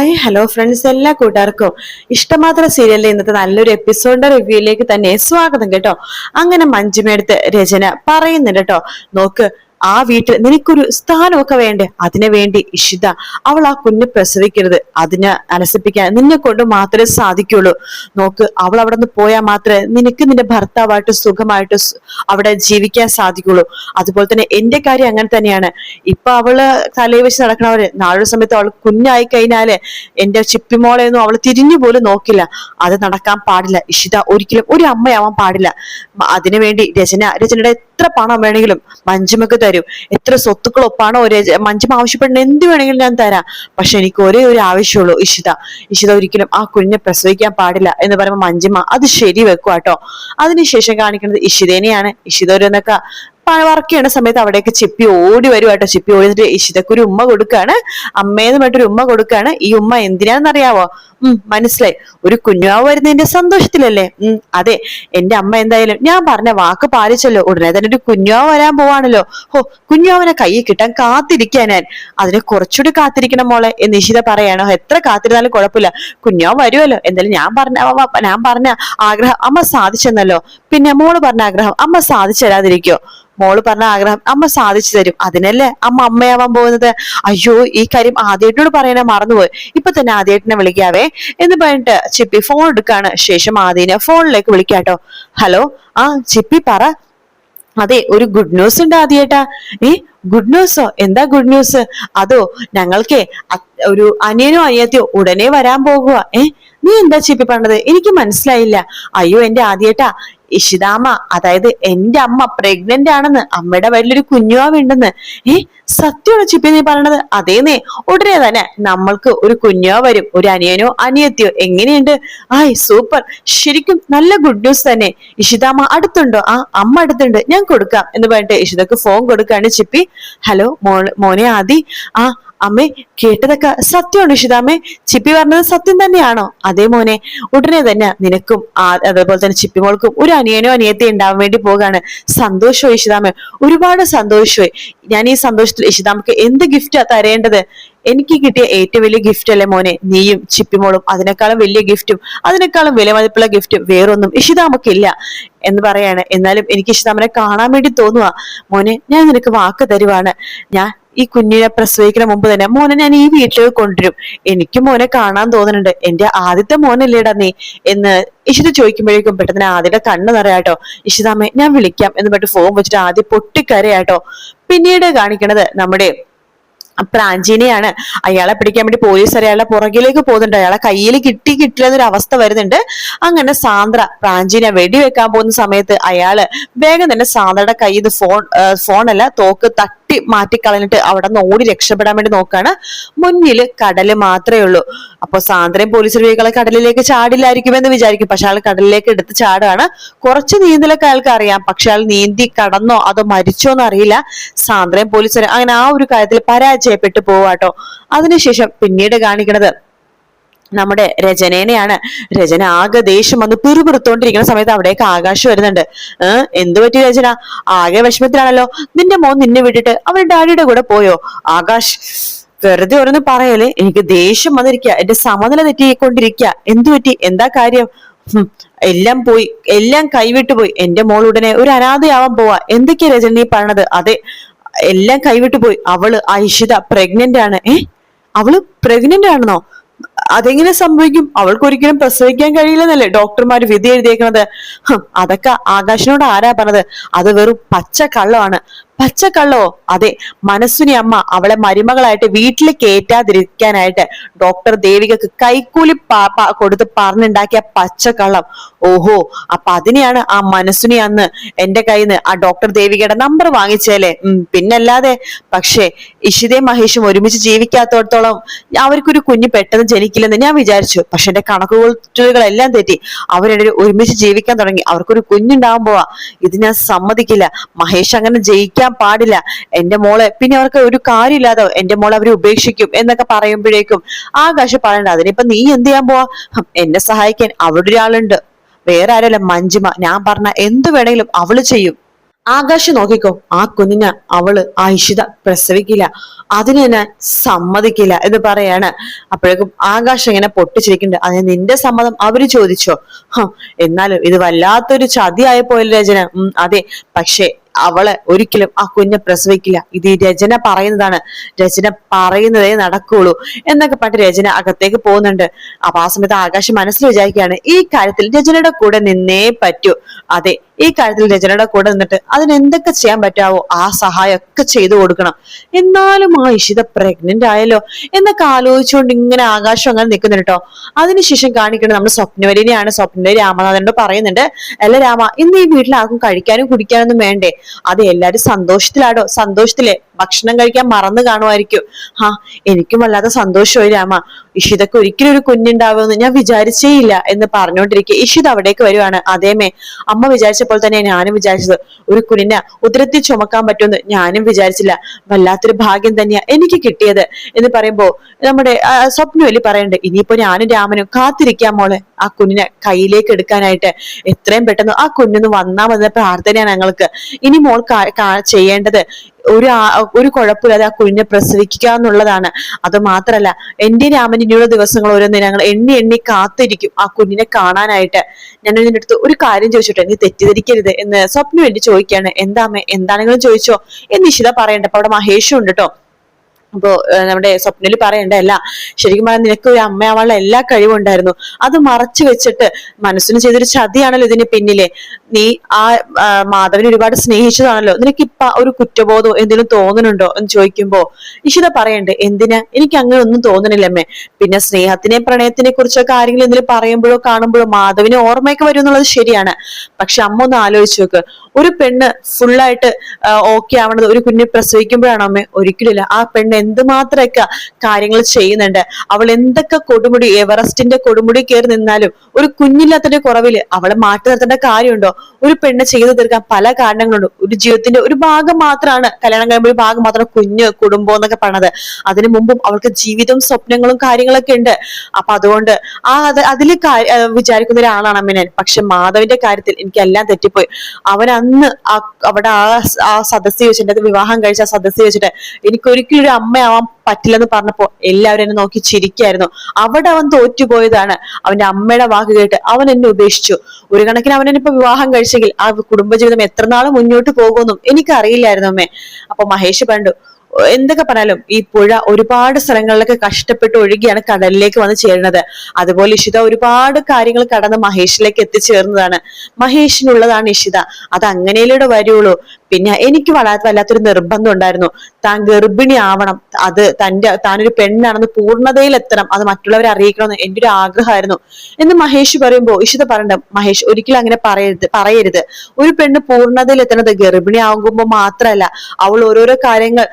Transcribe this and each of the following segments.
Hi hello friends എല്ലാ കൂട്ടുകാർക്കും ഇഷ്ടമാത്ര സീരിയലിലെ ഇന്നത്തെ നല്ലൊരു എപ്പിസോഡിന്റെ റിവ്യൂയിലേക്ക് തന്നെ സ്വാഗതം കേട്ടോ. അങ്ങനെ മഞ്ജുമേടുത്ത് രചന പറയുന്നുണ്ട് കേട്ടോ. നോക്ക് ആ വീട്ടിൽ നിനക്കൊരു സ്ഥാനമൊക്കെ വേണ്ടേ? അതിനു വേണ്ടി ഇഷിത അവൾ ആ കുഞ്ഞ് പ്രസവിക്കരുത്. അതിനെ അലസിപ്പിക്കാൻ നിന്നെ കൊണ്ട് മാത്രമേ സാധിക്കുള്ളൂ. നോക്ക് അവൾ അവിടെ നിന്ന് പോയാൽ മാത്രമേ നിനക്ക് നിന്റെ ഭർത്താവായിട്ട് സുഖമായിട്ട് അവിടെ ജീവിക്കാൻ സാധിക്കുള്ളൂ. അതുപോലെ തന്നെ എന്റെ കാര്യം അങ്ങനെ തന്നെയാണ്. ഇപ്പൊ അവൾ തലയിൽ വെച്ച് നടക്കണവര് നാളെ സമയത്ത് അവൾ കുഞ്ഞായി കഴിഞ്ഞാൽ എന്റെ ചിപ്പിമോളെയൊന്നും അവൾ തിരിഞ്ഞു പോലും നോക്കില്ല. അത് നടക്കാൻ പാടില്ല. ഇഷിത ഒരിക്കലും ഒരു അമ്മയാവാൻ പാടില്ല. അതിനുവേണ്ടി രചന രചനയുടെ എത്ര പണം വേണമെങ്കിലും മഞ്ജുമക്ക് തരും. എത്ര സ്വത്തുക്കളോ പണോ മഞ്ജുമ ആവശ്യപ്പെടുന്ന എന്ത് വേണമെങ്കിലും ഞാൻ തരാം. പക്ഷെ എനിക്ക് ഒരേ ഒരു ആവശ്യമുള്ളൂ ഇഷിത. ഇഷിത ഒരിക്കലും ആ കുഞ്ഞിനെ പ്രസവിക്കാൻ പാടില്ല എന്ന് പറയുമ്പോൾ മഞ്ജുമ അത് ശരി വെക്കുക കേട്ടോ അതിനുശേഷം കാണിക്കുന്നത് ഇഷിതേനെയാണ്. ഇഷിത ഒരു എന്നൊക്കെ വർക്ക് ചെയ്യണ സമയത്ത് അവിടേക്ക് ചിപ്പി ഓടി വരുവാട്ടോ. ചിപ്പി ഓടിയിട്ട് ഇഷിതക്ക് ഒരു ഉമ്മ കൊടുക്കാണ്. അമ്മേന്ന് പറഞ്ഞിട്ടൊരു ഉമ്മ കൊടുക്കാണ്. ഈ ഉമ്മ എന്തിനാന്നറിയാവോ? ഉം മനസ്സിലായി. ഒരു കുഞ്ഞാവ് വരുന്നതിന്റെ സന്തോഷത്തിലല്ലേ? ഉം അതെ. എന്റെ അമ്മ എന്തായാലും ഞാൻ പറഞ്ഞ വാക്ക് പാലിച്ചല്ലോ. ഉടനെ തന്നെ ഒരു കുഞ്ഞാവ് വരാൻ പോവാണല്ലോ. ഹോ കുഞ്ഞാവിനെ കയ്യിൽ കിട്ടാൻ കാത്തിരിക്കാൻ ഞാൻ. അതിനെ കുറച്ചുകൂടി കാത്തിരിക്കണം മോളെ എന്ന് ഇഷിത പറയാണോ. എത്ര കാത്തിരുന്നാലും കുഴപ്പമില്ല. കുഞ്ഞാവ് വരുമല്ലോ എന്തായാലും ഞാൻ പറഞ്ഞ ഞാൻ പറഞ്ഞ ആഗ്രഹം അമ്മ സാധിച്ചെന്നല്ലോ. പിന്നെ മോൾ പറഞ്ഞ ആഗ്രഹം അമ്മ സാധിച്ചു തരാതിരിക്കോ? മോൾ പറഞ്ഞ ആഗ്രഹം അമ്മ സാധിച്ചു തരും. അതിനല്ലേ അമ്മ അമ്മയാവാൻ പോകുന്നത്? അയ്യോ ഈ കാര്യം ആദ്യേട്ടനോട് പറയണേ മറന്നുപോയി. ഇപ്പൊ തന്നെ ആദ്യേട്ടനെ വിളിക്കാവേ. എന്ന് പറഞ്ഞിട്ട് ചിപ്പി ഫോൺ എടുക്കാണ്. ശേഷം ആദ്യനെ ഫോണിലേക്ക് വിളിക്കാട്ടോ ഹലോ ആ ചിപ്പി പറ. അതെ ഒരു ഗുഡ് ന്യൂസ് ഉണ്ട് ആദ്യേട്ടാ ഏ ഗുഡ് ന്യൂസോ എന്താ ഗുഡ് ന്യൂസ് അതോ ഞങ്ങൾക്ക് ഒരു അനിയനോ അനിയത്തിയോ ഉടനെ വരാൻ പോകുക ഏ നീ എന്താ ചിപ്പി പറഞ്ഞത്? എനിക്ക് മനസ്സിലായില്ല. അയ്യോ എന്റെ ആദ്യേട്ടാ ഇഷിതാമ്മ അതായത് എന്റെ അമ്മ പ്രഗ്നന്റ് ആണെന്ന് അമ്മയുടെ വയറ്റിലൊരു കുഞ്ഞുവാവുണ്ടെന്ന്. ഏ സത്യമാണ് ചിപ്പി നീ പറയണത്? അതേന്നേ ഉടനെ തന്നെ നമ്മൾക്ക് ഒരു കുഞ്ഞോ വരും ഒരു അനിയനോ അനിയത്തിയോ എങ്ങനെയുണ്ട്? ആയ് സൂപ്പർ ശരിക്കും നല്ല ഗുഡ് ന്യൂസ് തന്നെ. ഇഷിതാമ്മ അടുത്തുണ്ടോ? ആ അമ്മ അടുത്തുണ്ട്. ഞാൻ കൊടുക്കാം എന്ന് പറഞ്ഞിട്ട് ഇഷിതക്ക് ഫോൺ കൊടുക്കാണ് ചിപ്പി. ഹലോ മോനെ ആദി. ആ അമ്മേ കേട്ടതൊക്കെ സത്യമാണ് ഇഷിതാമ്മേ ചിപ്പി പറഞ്ഞത് സത്യം തന്നെയാണോ? അതേ മോനെ ഉടനെ തന്നെ നിനക്കും അതേപോലെ തന്നെ ചിപ്പി മോൾക്കും ഒരു അനിയനോ അനിയത്തി ഉണ്ടാവാൻ വേണ്ടി പോകാണ് സന്തോഷമായി ഇഷിതാമ്മേ ഒരുപാട് സന്തോഷമായി. ഞാൻ ഈ സന്തോഷത്തിൽ ഇഷിതാമ്മക്ക് എന്ത് ഗിഫ്റ്റാ തരേണ്ടത്? എനിക്ക് കിട്ടിയ ഏറ്റവും വലിയ ഗിഫ്റ്റ് അല്ലേ മോനെ? നീയും ചിപ്പിമോളും അതിനേക്കാളും വലിയ ഗിഫ്റ്റും അതിനേക്കാളും വില മതിപ്പുള്ള ഗിഫ്റ്റും വേറൊന്നും ഇഷിതാമക്കില്ല എന്ന് പറയാണ്. എന്നാലും എനിക്ക് ഇഷിതാമനെ കാണാൻ വേണ്ടി തോന്നുക മോനെ ഞാൻ നിനക്ക് വാക്ക് തരുവാണ്. ഞാൻ ഈ കുഞ്ഞിനെ പ്രസവിക്കുന്ന മുമ്പ് തന്നെ മോനെ ഞാൻ ഈ വീട്ടിലേക്ക് കൊണ്ടുവരും. എനിക്ക് മോനെ കാണാൻ തോന്നുന്നുണ്ട്. എന്റെ ആദ്യത്തെ മോനല്ലേടാ നീ എന്ന് ഇഷിത ചോദിക്കുമ്പോഴേക്കും പെട്ടെന്ന് ആദ്യത്തെ കണ്ണ് നിറയാട്ടോ ഇഷിതാമ്മ ഞാൻ വിളിക്കാം എന്ന് പറഞ്ഞിട്ട് ഫോൺ വെച്ചിട്ട് ആദ്യം പൊട്ടിക്കരയാട്ടോ പിന്നീട് കാണിക്കണത് നമ്മുടെ പ്രാഞ്ചീനെയാണ്. അയാളെ പിടിക്കാൻ വേണ്ടി പോലീസ് അയാളുടെ പുറകിലേക്ക് പോകുന്നുണ്ട്. അയാളെ കയ്യിൽ കിട്ടി കിട്ടില്ല എന്നൊരു അവസ്ഥ വരുന്നുണ്ട്. അങ്ങനെ സാന്ദ്ര പ്രാഞ്ചീനെ വെടിവെക്കാൻ പോകുന്ന സമയത്ത് അയാൾ വേഗം തന്നെ സാന്ദ്രയുടെ കയ്യിൽ നിന്ന് ഫോൺ ഫോണല്ല തോക്ക് തട്ടി മാറ്റി കളഞ്ഞിട്ട് അവിടെ നിന്ന് ഓടി രക്ഷപ്പെടാൻ വേണ്ടി നോക്കാണ്. മുന്നിൽ കടൽ മാത്രമേ ഉള്ളൂ. അപ്പൊ സാന്ദ്രയും പോലീസ് സ്ത്രീകളെ കടലിലേക്ക് ചാടില്ലായിരിക്കും എന്ന് വിചാരിക്കും. പക്ഷെ ആൾ കടലിലേക്ക് എടുത്ത് ചാടുകയാണ്. കുറച്ച് നീന്തലൊക്കെ അയാൾക്ക് അറിയാം. പക്ഷെ ആൾ നീന്തി കടന്നോ അതോ മരിച്ചോ എന്ന് അറിയില്ല. സാന്ദ്രയും പോലീസ് അങ്ങനെ ആ ഒരു കാര്യത്തിൽ പരാജയപ്പെട്ടു പോവാട്ടോ അതിനുശേഷം പിന്നീട് കാണിക്കണത് നമ്മുടെ രചനേനെയാണ്. രചന ആകെ ദേഷ്യം വന്ന് പിറുപിറുത്തോണ്ടിരിക്കുന്ന സമയത്ത് അവിടേക്ക് ആകാശം വരുന്നുണ്ട്. ഏഹ് എന്തു പറ്റി രചന? ആകെ വിഷമത്തിലാണല്ലോ. നിന്റെ മോൻ നിന്നെ വിട്ടിട്ട് അവൻ ഡാഡിയുടെ കൂടെ പോയോ? ആകാശ് വെറുതെ ഓരോന്ന് പറയൽ എനിക്ക് ദേഷ്യം വന്നിരിക്കുക എന്റെ സമനില തെറ്റിക്കൊണ്ടിരിക്കുക എന്തു പറ്റി? എന്താ കാര്യം? എല്ലാം പോയി. എല്ലാം കൈവിട്ടു പോയി. എന്റെ മോൾ ഉടനെ ഒരു അനാഥയാവാൻ പോവാ. എന്തൊക്കെയാ രചന നീ പറഞ്ഞത് അതെ എല്ലാം കൈവിട്ടു പോയി. അവൾ ഐഷിത പ്രഗ്നന്റ് ആണ്. ഏ അവൾ പ്രഗ്നന്റ് ആണെന്നോ? അതെങ്ങനെ സംഭവിക്കും? അവൾക്ക് ഒരിക്കലും പ്രസവിക്കാൻ കഴിയില്ലെന്നല്ലേ ഡോക്ടർമാർ വിധി എഴുതിയേക്കുന്നത് അതൊക്കെ ആകാശിനോട് ആരാ പറഞ്ഞത്? അത് വെറും പച്ച കള്ളമാണ് പച്ചക്കള്ളോ? അതെ മനസ്സുനി അമ്മ അവളെ മരുമകളായിട്ട് വീട്ടിൽ കയറ്റാതിരിക്കാനായിട്ട് ഡോക്ടർ ദേവികക്ക് കൈക്കൂലി കൊടുത്ത് പറഞ്ഞുണ്ടാക്കിയ പച്ചക്കള്ളം. ഓഹോ അപ്പൊ അതിനെയാണ് ആ മനസ്സിനി അന്ന് എന്റെ കയ്യിൽ നിന്ന് ആ ഡോക്ടർ ദേവികയുടെ നമ്പർ വാങ്ങിച്ചേലേ. പിന്നല്ലാതെ പക്ഷേ ഇഷിതയും മഹേഷും ഒരുമിച്ച് ജീവിക്കാത്തോടത്തോളം അവർക്കൊരു കുഞ്ഞ് പെട്ടെന്ന് ജനിക്കില്ലെന്ന് ഞാൻ വിചാരിച്ചു. പക്ഷെ എന്റെ കണക്കുകൂട്ടലുകളെല്ലാം തെറ്റി. അവരുടെ ഒരുമിച്ച് ജീവിക്കാൻ തുടങ്ങി. അവർക്കൊരു കുഞ്ഞുണ്ടാവാൻ പോവാ ഇത് ഞാൻ സമ്മതിക്കില്ല. മഹേഷ് അങ്ങനെ ജയിക്കാൻ പാടില്ല. എന്റെ മോളെ പിന്നെ അവർക്ക് ഒരു കാര്യമില്ലാതെ എന്റെ മോളെ അവരെ ഉപേക്ഷിക്കും എന്നൊക്കെ പറയുമ്പോഴേക്കും ആകാശ് പറയണ്ട അതിനിപ്പൊ നീ എന്ത് ചെയ്യാൻ പോവാ? എന്നെ സഹായിക്കാൻ അവിടെ ഒരാളുണ്ട്. വേറെ ആരല്ല മഞ്ജുമ. ഞാൻ പറഞ്ഞ എന്ത് വേണമെങ്കിലും അവൾ ചെയ്യും. ആകാശ് നോക്കിക്കോ ആ കുഞ്ഞിന് അവൾ ആ ഇഷിത പ്രസവിക്കില്ല. അതിന് തന്നെ സമ്മതിക്കില്ല എന്ന് പറയാണ്. അപ്പോഴേക്കും ആകാശ് ഇങ്ങനെ പൊട്ടിച്ചിരിക്കുന്നുണ്ട്. അതിന് നിന്റെ സമ്മതം അവർ ചോദിച്ചോ? എന്നാലും ഇത് വല്ലാത്തൊരു ചതിയായപ്പോയല്ലോ രചന. ഉം അതെ. പക്ഷേ അവളെ ഒരിക്കലും ആ കുഞ്ഞെ പ്രസവിക്കില്ല. ഇത് ഈ രചന പറയുന്നതാണ്. രചന പറയുന്നതേ നടക്കുള്ളൂ എന്നൊക്കെ പറഞ്ഞ് രചന അകത്തേക്ക് പോകുന്നുണ്ട്. അപ്പൊ ആ സമയത്ത് ആകാശം മനസ്സിൽ വിചാരിക്കുകയാണ് ഈ കാര്യത്തിൽ രചനയുടെ കൂടെ നിന്നേ പറ്റൂ. അതെ ഈ കാര്യത്തിൽ രചനയുടെ കൂടെ നിന്നിട്ട് അതിന് എന്തൊക്കെ ചെയ്യാൻ പറ്റാവോ ആ സഹായം ഒക്കെ ചെയ്തു കൊടുക്കണം. എന്നാലും ആ ഇഷിത പ്രഗ്നന്റ് ആയല്ലോ എന്നൊക്കെ ആലോചിച്ചുകൊണ്ട് ഇങ്ങനെ ആകാശം അങ്ങനെ നിൽക്കുന്നുണ്ട് കേട്ടോ. അതിനുശേഷം കാണിക്കുന്നത് നമ്മുടെ സ്വപ്നവലിനെയാണ്. സ്വപ്നവലി രാമനാഥനോട് പറയുന്നുണ്ട് അല്ല രാമ ഇന്ന് ഈ വീട്ടിൽ ആർക്കും കഴിക്കാനും കുടിക്കാനൊന്നും വേണ്ടേ? അത് എല്ലാരും സന്തോഷത്തിലാടോ? സന്തോഷത്തിലെ ഭക്ഷണം കഴിക്കാൻ മറന്നു കാണുമായിരിക്കും. ആ എനിക്കും വല്ലാതെ സന്തോഷമായി രാമ. ഇഷിതക്ക് ഒരിക്കലും ഒരു കുഞ്ഞുണ്ടാവുമെന്ന് ഞാൻ വിചാരിച്ചേയില്ല എന്ന് പറഞ്ഞുകൊണ്ടിരിക്കെ ഇഷിത അവിടേക്ക് വരുവാണ്. അതേമേ അമ്മ വിചാരിച്ചപ്പോൾ തന്നെ ഞാനും വിചാരിച്ചത്. ഒരു കുഞ്ഞിനെ ഉദരത്തിൽ ചുമക്കാൻ പറ്റുമെന്ന് ഞാനും വിചാരിച്ചില്ല. വല്ലാത്തൊരു ഭാഗ്യം തന്നെയാ എനിക്ക് കിട്ടിയത് എന്ന് പറയുമ്പോ നമ്മുടെ സ്വപ്നവലി പറയണ്ട് ഇനിയിപ്പോ ഞാനും രാമനും കാത്തിരിക്കാം മോളെ. ആ കുഞ്ഞിനെ കയ്യിലേക്ക് എടുക്കാനായിട്ട് എത്രയും പെട്ടെന്ന് ആ കുഞ്ഞൊന്ന് വന്നാ മതി പ്രാർത്ഥനയാണ് ഞങ്ങൾക്ക്. ഇനി മോൾ ചെയ്യേണ്ടത് ഒരു ഒരു കുഴപ്പമില്ലാതെ ആ കുഞ്ഞിനെ പ്രസവിക്കുക എന്നുള്ളതാണ്. അത് മാത്രല്ല എന്റെ രാമൻ ഇനിയുള്ള ദിവസങ്ങൾ ഓരോന്ന് ഞങ്ങൾ എണ്ണി എണ്ണി കാത്തിരിക്കും ആ കുഞ്ഞിനെ കാണാനായിട്ട്. ഞാൻ ഇതിന്റെ അടുത്ത് ഒരു കാര്യം ചോദിച്ചോട്ടെ? നീ തെറ്റിദ്ധരിക്കരുത് എന്ന് സ്വപ്നം വേണ്ടി ചോദിക്കുകയാണ്. എന്താമേ എന്താണെങ്കിലും ചോദിച്ചോ? എന്ന് ഇഷിത പറയണ്ട. അപ്പൊ അവിടെ മഹേഷും ഉണ്ട് കേട്ടോ അപ്പോ നമ്മുടെ സ്വപ്നയിൽ പറയണ്ടല്ല ശരിക്കും പറഞ്ഞാൽ നിനക്ക് ഒരു അമ്മയാവാനുള്ള എല്ലാ കഴിവും ഉണ്ടായിരുന്നു അത് മറച്ചു വെച്ചിട്ട് മനസ്സിന് ചെയ്തൊരു ചതിയാണല്ലോ ഇതിന് പിന്നിലെ. നീ ആ മാധവനെ ഒരുപാട് സ്നേഹിച്ചതാണല്ലോ. നിനക്ക് ഇപ്പൊ ഒരു കുറ്റബോധം എന്തെങ്കിലും തോന്നുന്നുണ്ടോ എന്ന് ചോദിക്കുമ്പോ ഇഷിത പറയണ്ടേ എന്തിനാ? എനിക്ക് അങ്ങനെ ഒന്നും തോന്നണില്ലമ്മേ. പിന്നെ സ്നേഹത്തിനെ പ്രണയത്തിനെ കുറിച്ചൊക്കെ ആരെങ്കിലും എന്തെങ്കിലും പറയുമ്പോഴോ കാണുമ്പോഴോ മാധവിനെ ഓർമ്മയൊക്കെ വരും എന്നുള്ളത് ശരിയാണ്. പക്ഷെ അമ്മ ഒന്ന് ആലോചിച്ചു നോക്ക്. ഒരു പെണ്ണ് ഫുള്ളായിട്ട് ഓക്കെ ആവണത് ഒരു കുഞ്ഞ് പ്രസവിക്കുമ്പോഴാണോ അമ്മേ ഒരിക്കലില്ല ആ പെണ്ണ് എന്തുമാത്രമൊക്കെ കാര്യങ്ങൾ ചെയ്യുന്നുണ്ട് അവൾ എന്തൊക്കെ കൊടുമുടി എവറസ്റ്റിന്റെ കൊടുമുടി കയറി നിന്നാലും ഒരു കുഞ്ഞില്ലാത്തതിന്റെ കുറവിൽ അവളെ മാറ്റി നിർത്തേണ്ട കാര്യമുണ്ടോ? ഒരു പെണ്ണ് ചെയ്തു തീർക്കാൻ പല കാരണങ്ങളുണ്ട്. ഒരു ജീവിതത്തിന്റെ ഒരു ഭാഗം മാത്രമാണ് കല്യാണം കഴിയുമ്പോൾ ഒരു ഭാഗം മാത്രം കുഞ്ഞ് കുടുംബം എന്നൊക്കെ പറഞ്ഞത് അതിനു മുമ്പും അവൾക്ക് ജീവിതവും സ്വപ്നങ്ങളും കാര്യങ്ങളൊക്കെ ഉണ്ട്. അപ്പൊ അതുകൊണ്ട് ആ അത് അതിൽ വിചാരിക്കുന്ന ഒരാളാണ് അമ്മ പക്ഷെ മാധവിന്റെ കാര്യത്തിൽ എനിക്ക് എല്ലാം തെറ്റിപ്പോയി. അവൻ അന്ന് അവിടെ ആ ആ സദസ്സിൽ വെച്ചിട്ട് വിവാഹം കഴിച്ച ആ സദസ്സിൽ വെച്ചിട്ട് എനിക്ക് ഒരിക്കലും ഒരു അമ്മയാവാൻ പറ്റില്ലെന്ന് പറഞ്ഞപ്പോ എല്ലാവരും എന്നെ നോക്കി ചിരിക്കായിരുന്നു. അവിടെ അവൻ തോറ്റുപോയതാണ്. അവന്റെ അമ്മയുടെ വാക്ക് കേട്ട് അവൻ എന്നെ ഉപേക്ഷിച്ചു. ഒരു കണക്കിന് അവൻ ഇപ്പൊ വിവാഹം കഴിച്ചെങ്കിൽ ആ കുടുംബജീവിതം എത്ര നാൾ മുന്നോട്ട് പോകുമെന്നും എനിക്കറിയില്ലായിരുന്നു അമ്മേ. അപ്പൊ മഹേഷ് പണ്ടു എന്തൊക്കെ പറഞ്ഞാലും ഈ പുഴ ഒരുപാട് സ്ഥലങ്ങളിലൊക്കെ കഷ്ടപ്പെട്ട് ഒഴുകിയാണ് കടലിലേക്ക് വന്ന് ചേരുന്നത്. അതുപോലെ ഇഷിത ഒരുപാട് കാര്യങ്ങൾ കടന്ന് മഹേഷിലേക്ക് എത്തിച്ചേർന്നതാണ്. മഹേഷിനുള്ളതാണ് ഇഷിത. അത് അങ്ങനെയിലൂടെ വരുള്ളൂ. പിന്നെ എനിക്ക് വളരെ വല്ലാത്തൊരു നിർബന്ധം ഉണ്ടായിരുന്നു. താൻ ഗർഭിണി ആവണം. അത് തന്റെ താനൊരു പെണ്ണാണെന്ന് പൂർണതയിൽ എത്തണം. അത് മറ്റുള്ളവരെ അറിയിക്കണമെന്ന് എന്റെ ഒരു ആഗ്രഹമായിരുന്നു. എന്ന് മഹേഷ് പറയുമ്പോൾ ഇഷിത പറയണ്ട മഹേഷ് ഒരിക്കലും അങ്ങനെ പറയരുത് പറയരുത്. ഒരു പെണ്ണ് പൂർണതയിൽ എത്തണത് ഗർഭിണി ആകുമ്പോൾ മാത്രമല്ല അവൾ ഓരോരോ കാര്യങ്ങൾ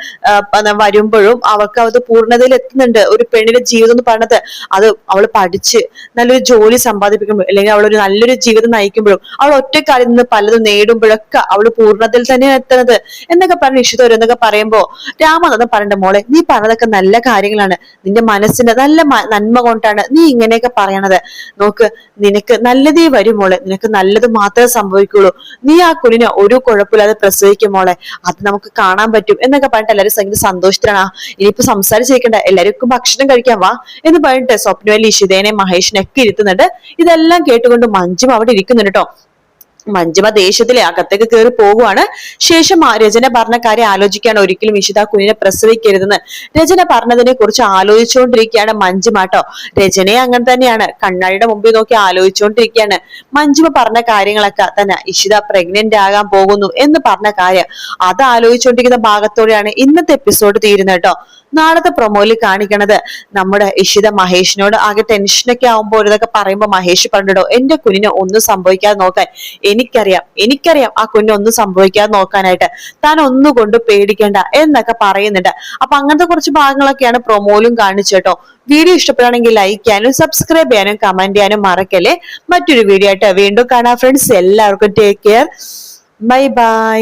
വരുമ്പോഴും അവൾക്ക് അത് പൂർണതയിൽ എത്തുന്നുണ്ട്. ഒരു പെണ്ണിന്റെ ജീവിതം എന്ന് പറഞ്ഞത് അത് അവൾ പഠിച്ച് നല്ലൊരു ജോലി സമ്പാദിപ്പിക്കുമ്പോൾ അല്ലെങ്കിൽ അവൾ ഒരു നല്ലൊരു ജീവിതം നയിക്കുമ്പോഴും അവൾ ഒറ്റക്കാലിൽ നിന്ന് പലതും നേടുമ്പോഴൊക്കെ അവൾ പൂർണതയിൽ തന്നെയാണ് എത്തണത് എന്നൊക്കെ പറഞ്ഞ് ഇഷിത എന്നൊക്കെ പറയുമ്പോ രാമനാഥൻ പറയണ്ട മോളെ നീ പറഞ്ഞതൊക്കെ നല്ല കാര്യങ്ങളാണ്. നിന്റെ മനസ്സിന്റെ നല്ല നന്മ കൊണ്ടാണ് നീ ഇങ്ങനെയൊക്കെ പറയണത്. നോക്ക് നിനക്ക് നല്ലതേ വരും മോളെ. നിനക്ക് നല്ലത് മാത്രമേ സംഭവിക്കുള്ളൂ. നീ ആ കുഞ്ഞിനെ ഒരു കുഴപ്പമില്ലാതെ പ്രസവിക്കും മോളെ. അത് നമുക്ക് കാണാൻ പറ്റും. എന്നൊക്കെ പറഞ്ഞിട്ട് എല്ലാവരും സംഗീത സന്തോഷത്തിലാണ്. ഇനിയിപ്പോ സംസാരിച്ചിരിക്കണ്ട എല്ലാവർക്കും ഭക്ഷണം കഴിക്കാൻ വാ. എന്ന് പറഞ്ഞിട്ട് സ്വപ്നവല്ലി ഇഷിതേനെ മഹേഷിനെ ഒക്കെ ഇരുത്തുന്നുണ്ട്. ഇതെല്ലാം കേട്ടുകൊണ്ട് മഞ്ജും അവിടെ ഇരിക്കുന്നുണ്ട് കേട്ടോ മഞ്ജുമ ദേഷ്യത്തിലെ അകത്തേക്ക് കയറി പോകുവാണ് ശേഷം രചന പറഞ്ഞ കാര്യം ആലോചിക്കാണ് ഒരിക്കലും ഇഷിത കുഞ്ഞിനെ പ്രസവിക്കരുതെന്ന് രചന പറഞ്ഞതിനെ കുറിച്ച് ആലോചിച്ചുകൊണ്ടിരിക്കുകയാണ് മഞ്ജുമ കേട്ടോ രചനയെ അങ്ങനെ തന്നെയാണ്. കണ്ണാടിയുടെ മുമ്പിൽ നോക്കി ആലോചിച്ചുകൊണ്ടിരിക്കുകയാണ്. മഞ്ജുമ പറഞ്ഞ കാര്യങ്ങളൊക്കെ തന്നെ ഇഷിത പ്രഗ്നന്റ് ആകാൻ പോകുന്നു എന്ന് പറഞ്ഞ കാര്യം അത് ആലോചിച്ചുകൊണ്ടിരിക്കുന്ന ഭാഗത്തോടെയാണ് ഇന്നത്തെ എപ്പിസോഡ് തീരുന്നത് കേട്ടോ നാളത്തെ പ്രൊമോയിൽ കാണിക്കണത് നമ്മുടെ ഇഷിത മഹേഷിനോട്. ആകെ ടെൻഷനൊക്കെ ആവുമ്പോൾ ഇതൊക്കെ പറയുമ്പോൾ മഹേഷ് പറഞ്ഞിടോ എന്റെ കുഞ്ഞിന് ഒന്നും സംഭവിക്കാതെ നോക്കാൻ. എനിക്കറിയാം എനിക്കറിയാം ആ കുഞ്ഞിന് ഒന്നും സംഭവിക്കാതെ നോക്കാനായിട്ട്. താൻ ഒന്നുകൊണ്ട് പേടിക്കേണ്ട എന്നൊക്കെ പറയുന്നുണ്ട്. അപ്പൊ അങ്ങനത്തെ കുറച്ച് ഭാഗങ്ങളൊക്കെയാണ് പ്രൊമോയിലും കാണിച്ചേട്ടോ വീഡിയോ ഇഷ്ടപ്പെടുകയാണെങ്കിൽ ലൈക്ക് ചെയ്യാനും സബ്സ്ക്രൈബ് ചെയ്യാനും കമന്റ് ചെയ്യാനും മറക്കല്ലേ. മറ്റൊരു വീഡിയോ ആയിട്ട് വീണ്ടും കാണാം. ഫ്രണ്ട്സ് എല്ലാവർക്കും ടേക്ക് കെയർ ബൈ ബൈ